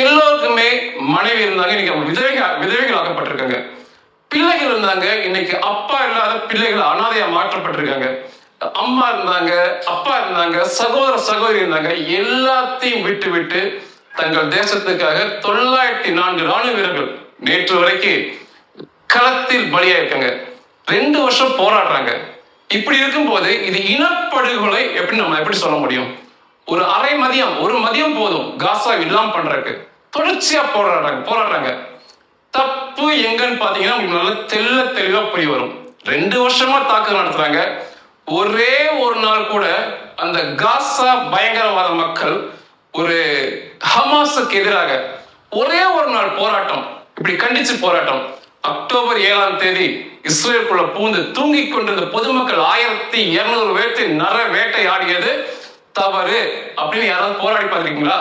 எல்லோருக்குமே மனைவி இருந்தாங்க இன்னைக்கு அவங்க விதவைகள் விதவைகள் ஆக்கப்பட்டிருக்காங்க பிள்ளைகள் இருந்தாங்க இன்னைக்கு அப்பா இல்லாத பிள்ளைகள் அனாதையா மாற்றப்பட்டிருக்காங்க. அம்மா இருந்தாங்க அப்பா இருந்தாங்க சகோதர சகோதரி இருந்தாங்க எல்லாத்தையும் விட்டு விட்டு தங்கள் தேசத்துக்காக தொள்ளாயிரத்தி நான்கு ராணுவ வீரர்கள் நேற்று வரைக்கும் களத்தில் பலியா இருக்காங்க ரெண்டு வருஷம் போராடுறாங்க. இப்படி இருக்கும் போது இது இனப்படுகொலை எப்படி நம்ம எப்படி சொல்ல முடியும்? ஒரு அரை மதியம் ஒரு மதியம் போதும். காசா இல்லாம பண்றதுக்கு. தொடர்ச்சியா போராடுறாங்க போராடுறாங்க. தப்பு எங்கன்னு பாத்தீங்கன்னா உங்களுக்கு நல்லா தெல்ல தெளிவா புரிய வரும். ரெண்டு வருஷமா தாக்குதல் நடத்துறாங்க. ஒரே ஒரு நாள் கூட அந்த காசா பயங்கரவாத மக்கள் ஒரு ஹமாஸுக்கு எதிராக ஒரே ஒரு நாள் போராட்டம். இப்படி கண்டிச்சு போராட்டம். அக்டோபர் ஏழாம் தேதி இஸ்ரேலுக்குள்ள பூந்து தூங்கிக் கொண்டிருந்த பொதுமக்கள் ஆயிரத்தி இருநூறு பேர்த்து நர வேட்டை ஆடியது தவறு அப்படின்னு யாராவது போராடி பார்த்திருக்கீங்களா?